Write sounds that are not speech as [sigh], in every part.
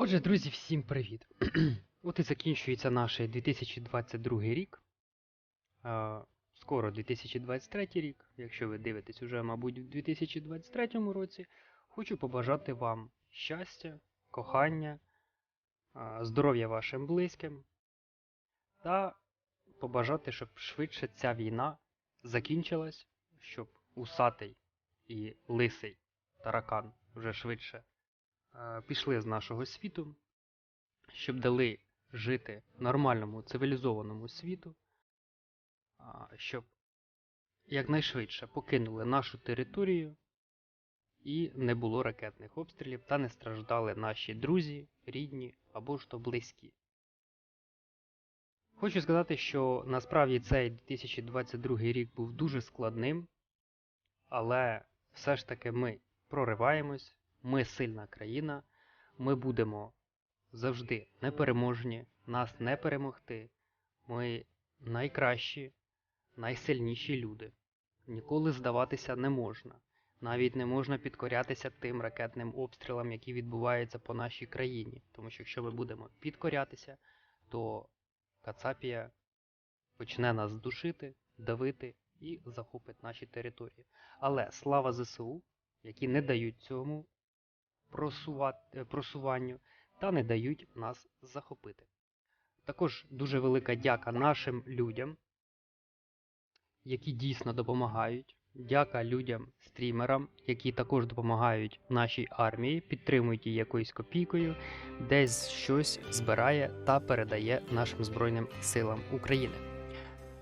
Отже, друзі, всім привіт! [clears throat] От і закінчується наш 2022 рік. Скоро 2023 рік. Якщо ви дивитесь уже, мабуть, в 2023 році, хочу побажати вам щастя, кохання, здоров'я вашим близьким та побажати, щоб швидше ця війна закінчилась, щоб усатий і лисий таракан вже швидше пішли з нашого світу, щоб дали жити нормальному цивілізованому світу, щоб якнайшвидше покинули нашу територію і не було ракетних обстрілів та не страждали наші друзі, рідні або ж то близькі. Хочу сказати, що насправді цей 2022 рік був дуже складним, але все ж таки ми прориваємось, ми сильна країна, ми будемо завжди непереможні, нас не перемогти. Ми найкращі, найсильніші люди. Ніколи здаватися не можна. Навіть не можна підкорятися тим ракетним обстрілам, які відбуваються по нашій країні. Тому що якщо ми будемо підкорятися, то Кацапія почне нас душити, давити і захопить наші території. Але слава ЗСУ, які не дають цьому просуванню та не дають нас захопити. Також дуже велика дяка нашим людям, які дійсно допомагають. Дяка людям, стрімерам, які також допомагають нашій армії, підтримують її якоюсь копійкою, десь щось збирає та передає нашим Збройним силам України.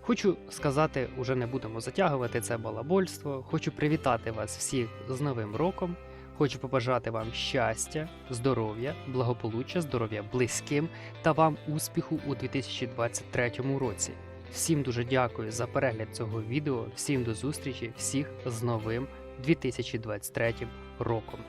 Хочу сказати, уже не будемо затягувати це балабольство. Хочу привітати вас всіх з Новим роком. Хочу побажати вам щастя, здоров'я, благополуччя, здоров'я близьким та вам успіху у 2023 році. Всім дуже дякую за перегляд цього відео. Всім до зустрічі, всіх з новим 2023 роком.